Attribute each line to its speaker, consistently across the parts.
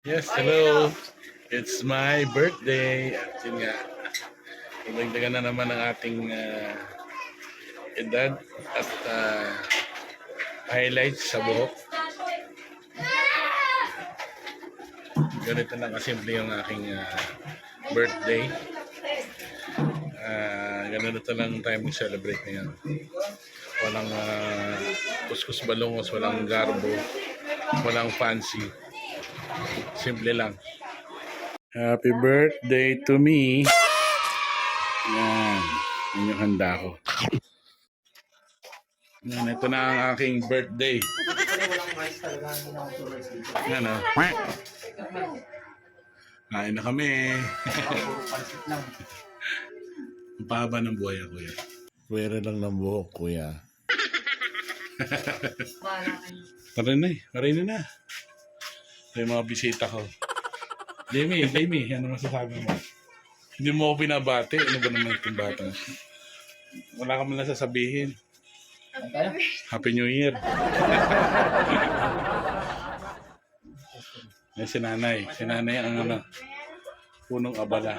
Speaker 1: Yes, hello. It's my birthday. At yun nga, ibagdagan na naman ang ating ah, edad at ah, highlights sa buhok. Ganito lang kasimple yung aking ah, birthday. Ah, ganito lang tayo mag-celebrate ngayon. Walang uh, kuskus balongos, walang garbo, walang fancy. Simple lang. Happy birthday to me. Yan. Yan yung handa ko. Yan, ito na ang aking birthday. Yan o. Kain na kami. Ang pahaba ng buhay ako yan. Pwera lang ng buhok, kuya. Tara na eh. Maray na na. Ito yung mga bisita ko. Jamie, Jamie, ano masasabi mo? Hindi mo ako binabati. Ano ba naman itong bata? Wala ka man lang sasabihin. Happy New Year. Yan si nanay. Si nanay ang ano, punong abala.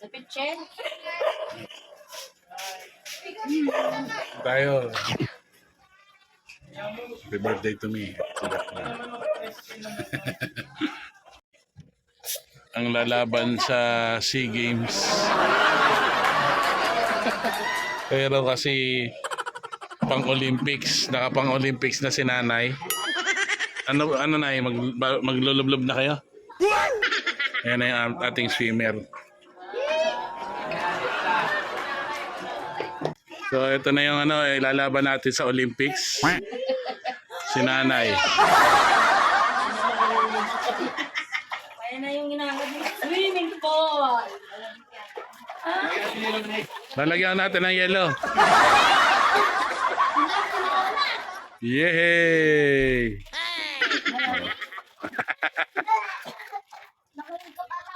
Speaker 2: Sa pitchen.
Speaker 1: Tayo. Happy birthday to me. Ang lalaban sa SEA Games. Pero kasi pang Olympics, naka pang Olympics na si nanay. Ano ano na mag ba- maglulublob na kayo? Ayan na yung ating swimmer. So ito na yung ano, ilalaban natin sa Olympics. Si nanay.
Speaker 2: Kaya na yung ginagawa. Swimming pool.
Speaker 1: Lalagyan natin ng yellow. Yay!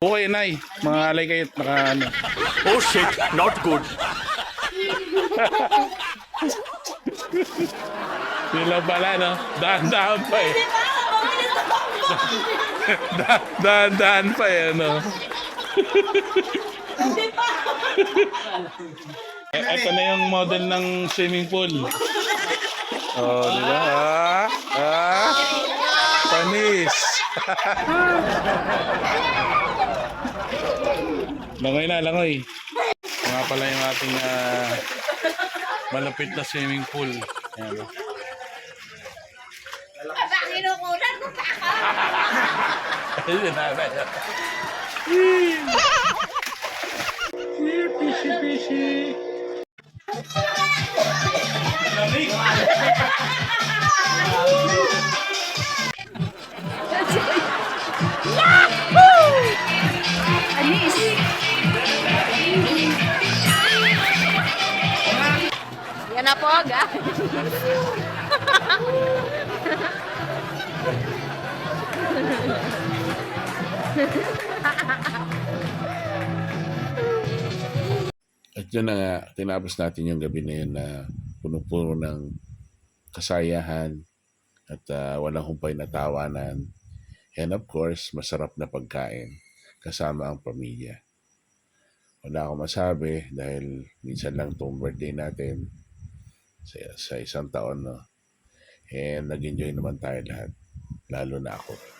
Speaker 1: Okay, Nay. Mga alay kayo. Naka, ano.
Speaker 3: Oh shit, not good.
Speaker 1: Sila pala, no? Dahan-dahan pa eh. Da- Dahan-dahan pa eh, ano? Eh, Ito na yung model ng swimming pool. Oh, di ba? Ah, ah, panis. langoy na, langoy. Nga pala yung ating ah, malapit na swimming pool. Ayan.
Speaker 2: Kinukunan ko pa ako.
Speaker 1: Ayun na, na. Fishy, fishy.
Speaker 2: Anis. Po, ga.
Speaker 1: At yun na nga, tinapos natin yung gabi na yun na puno-puno ng kasayahan at ah, walang humpay na tawanan. And of course, masarap na pagkain kasama ang pamilya. Wala akong masabi dahil minsan lang itong birthday natin sa, sa isang taon. No? And nag-enjoy naman tayo lahat, lalo na ako.